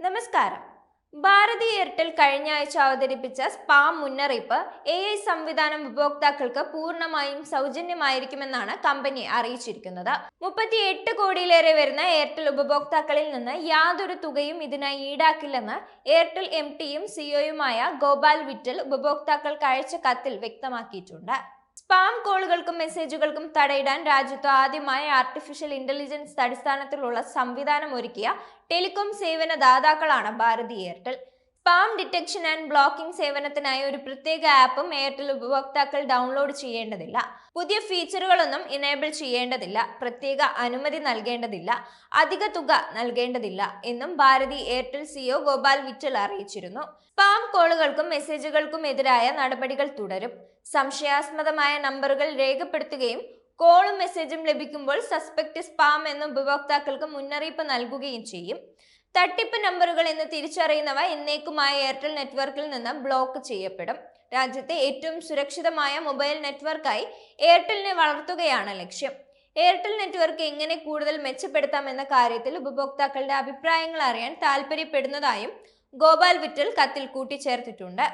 നമസ്കാരം. ഭാരതി എയർടെൽ കഴിഞ്ഞ ആഴ്ച അവതരിപ്പിച്ച സ്പാം മുന്നറിയിപ്പ് എ ഐ സംവിധാനം ഉപഭോക്താക്കൾക്ക് പൂർണമായും സൗജന്യമായിരിക്കുമെന്നാണ് കമ്പനി അറിയിച്ചിരിക്കുന്നത്. മുപ്പത്തി എട്ട് കോടിയിലേറെ വരുന്ന എയർടെൽ ഉപഭോക്താക്കളിൽ നിന്ന് യാതൊരു തുകയും ഇതിനായി ഈടാക്കില്ലെന്ന് എയർടെൽ എം ടിയും സിഒയുമായ ഗോപാൽ വിറ്റൽ ഉപഭോക്താക്കൾക്ക് അയച്ച കത്തിൽ വ്യക്തമാക്കിയിട്ടുണ്ട്. സ്പാം കോളുകൾക്കും മെസ്സേജുകൾക്കും തടയിടാൻ രാജ്യത്ത് ആദ്യമായി ആർട്ടിഫിഷ്യൽ ഇന്റലിജൻസ് അടിസ്ഥാനത്തിലുള്ള സംവിധാനം ഒരുക്കിയ ടെലികോം സേവന ദാതാക്കളാണ് Bharti Airtel. Spam detection and blocking സേവനത്തിനായി ഒരു പ്രത്യേക ആപ്പും എയർടെൽ ഉപഭോക്താക്കൾ ഡൗൺലോഡ് ചെയ്യേണ്ടതില്ല. പുതിയ ഫീച്ചറുകളൊന്നും ഇനേബിൾ ചെയ്യേണ്ടതില്ല. പ്രത്യേക അനുമതി നൽകേണ്ടതില്ല. അധിക തുക നൽകേണ്ടതില്ല എന്നും ഭാരതി എയർടെൽ സിഒ ഗോപാൽ വിറ്റൽ അറിയിച്ചിരുന്നു. സ്പാം കോളുകൾക്കും മെസ്സേജുകൾക്കും എതിരായ നടപടികൾ തുടരും. സംശയാസ്പദമായ നമ്പറുകൾ രേഖപ്പെടുത്തുകയും കോളും മെസ്സേജും ലഭിക്കുമ്പോൾ സസ്പെക്ട് സ്പാം എന്ന ഉപഭോക്താക്കൾക്ക് മുന്നറിയിപ്പ് നൽകുകയും ചെയ്യും. തട്ടിപ്പ് നമ്പറുകൾ എന്ന് തിരിച്ചറിയുന്നവ എന്നേക്കുമായ എയർടെൽ നെറ്റ്വർക്കിൽ നിന്ന് ബ്ലോക്ക് ചെയ്യപ്പെടും. രാജ്യത്തെ ഏറ്റവും സുരക്ഷിതമായ മൊബൈൽ നെറ്റ്വർക്കായി എയർടെലിനെ വളർത്തുകയാണ് ലക്ഷ്യം. എയർടെൽ നെറ്റ്വർക്ക് എങ്ങനെ കൂടുതൽ മെച്ചപ്പെടുത്താം എന്ന കാര്യത്തിൽ ഉപഭോക്താക്കളുടെ അഭിപ്രായങ്ങൾ അറിയാൻ താല്പര്യപ്പെടുന്നതായും ഗോപാൽ വിറ്റൽ കത്തിൽ കൂട്ടിച്ചേർത്തിട്ടുണ്ട്.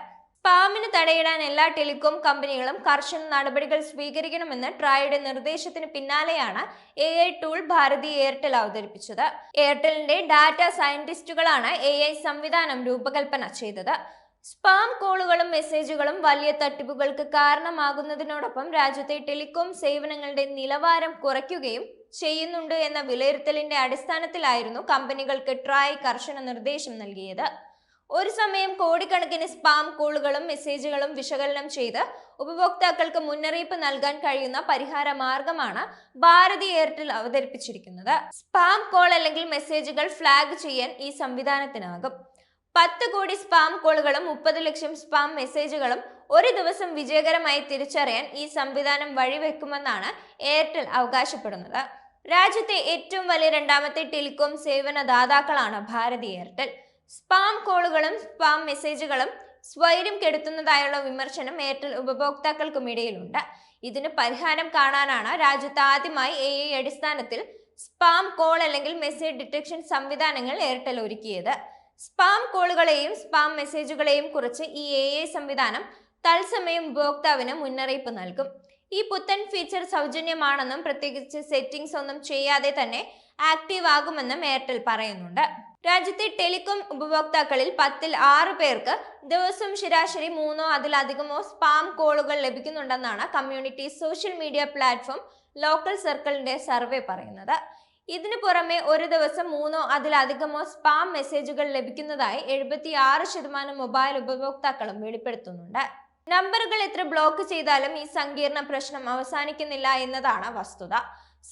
സ്പാമിന് തടയിടാൻ എല്ലാ ടെലികോം കമ്പനികളും കർശന നടപടികൾ സ്വീകരിക്കണമെന്ന് ട്രായുടെ നിർദ്ദേശത്തിന് പിന്നാലെയാണ് A I tool Bharti Airtel അവതരിപ്പിച്ചത്. എയർടെലിന്റെ ഡാറ്റ സയന്റിസ്റ്റുകളാണ് എ ഐ സംവിധാനം രൂപകൽപ്പന ചെയ്തത്. സ്പാം കോളുകളും മെസ്സേജുകളും വലിയ തട്ടിപ്പുകൾക്ക് കാരണമാകുന്നതിനോടൊപ്പം രാജ്യത്തെ ടെലികോം സേവനങ്ങളുടെ നിലവാരം കുറയ്ക്കുകയും ചെയ്യുന്നുണ്ട് എന്ന വിലയിരുത്തലിന്റെ അടിസ്ഥാനത്തിലായിരുന്നു കമ്പനികൾക്ക് ട്രായ് കർശന നിർദ്ദേശം നൽകിയത്. ഒരു സമയം കോടിക്കണക്കിന് സ്പാം കോളുകളും മെസ്സേജുകളും വിശകലനം ചെയ്ത് ഉപഭോക്താക്കൾക്ക് മുന്നറിയിപ്പ് നൽകാൻ കഴിയുന്ന പരിഹാര മാർഗമാണ് ഭാരതി എയർടെൽ അവതരിപ്പിച്ചിരിക്കുന്നത്. സ്പാം കോൾ അല്ലെങ്കിൽ മെസ്സേജുകൾ ഫ്ലാഗ് ചെയ്യാൻ ഈ സംവിധാനത്തിനാകും. പത്ത് കോടി സ്പാം കോളുകളും മുപ്പത് ലക്ഷം സ്പാം മെസ്സേജുകളും ഒരു ദിവസം വിജയകരമായി തിരിച്ചറിയാൻ ഈ സംവിധാനം വഴിവെക്കുമെന്നാണ് എയർടെൽ അവകാശപ്പെടുന്നത്. രാജ്യത്തെ ഏറ്റവും വലിയ രണ്ടാമത്തെ ടെലികോം സേവന ദാതാക്കളാണ് ഭാരതി എയർടെൽ. സ്പാം കോളുകളും സ്പാം മെസ്സേജുകളും സ്വൈര്യം കെടുത്തുന്നതായുള്ള വിമർശനം എയർടെൽ ഉപഭോക്താക്കൾക്കും ഇടയിലുണ്ട്. ഇതിന് പരിഹാരം കാണാനാണ് രാജ്യത്ത് ആദ്യമായി എ ഐ അടിസ്ഥാനത്തിൽ സ്പാം കോൾ അല്ലെങ്കിൽ മെസ്സേജ് ഡിറ്റക്ഷൻ സംവിധാനങ്ങൾ എയർടെൽ ഒരുക്കിയത്. സ്പാം കോളുകളെയും സ്പാം മെസ്സേജുകളെയും കുറിച്ച് ഈ എ ഐ സംവിധാനം തത്സമയം ഉപഭോക്താവിന് മുന്നറിയിപ്പ് നൽകും. ഈ പുത്തൻ ഫീച്ചർ സൗജന്യമാണെന്നും പ്രത്യേകിച്ച് സെറ്റിംഗ്സ് ഒന്നും ചെയ്യാതെ തന്നെ ആക്റ്റീവ് ആകുമെന്നും എയർടെൽ പറയുന്നുണ്ട്. രാജ്യത്തെ ടെലികോം ഉപഭോക്താക്കളിൽ പത്തിൽ ആറ് പേർക്ക് ദിവസം ശരാശരി മൂന്നോ അതിലധികമോ സ്പാം കോളുകൾ ലഭിക്കുന്നുണ്ടെന്നാണ് community social media platform Local സർക്കിളിന്റെ സർവേ പറയുന്നത്. ഇതിനു പുറമെ ഒരു ദിവസം മൂന്നോ അതിലധികമോ സ്പാം മെസ്സേജുകൾ ലഭിക്കുന്നതായി എഴുപത്തി ആറ് ശതമാനം മൊബൈൽ ഉപഭോക്താക്കളും വെളിപ്പെടുത്തുന്നുണ്ട്. നമ്പറുകൾ എത്ര ബ്ലോക്ക് ചെയ്താലും ഈ സങ്കീർണ പ്രശ്നം അവസാനിക്കുന്നില്ല എന്നതാണ് വസ്തുത.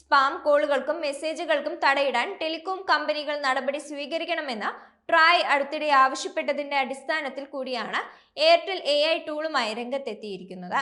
സ്പാം കോളുകൾക്കും മെസ്സേജുകൾക്കും തടയിടാൻ ടെലികോം കമ്പനികൾ നടപടി സ്വീകരിക്കണമെന്ന് ട്രായ് അടുത്തിടെ ആവശ്യപ്പെട്ടതിന്റെ അടിസ്ഥാനത്തിൽ കൂടിയാണ് എയർടെൽ എ ഐ ടൂളുമായി രംഗത്തെത്തിയിരിക്കുന്നത്.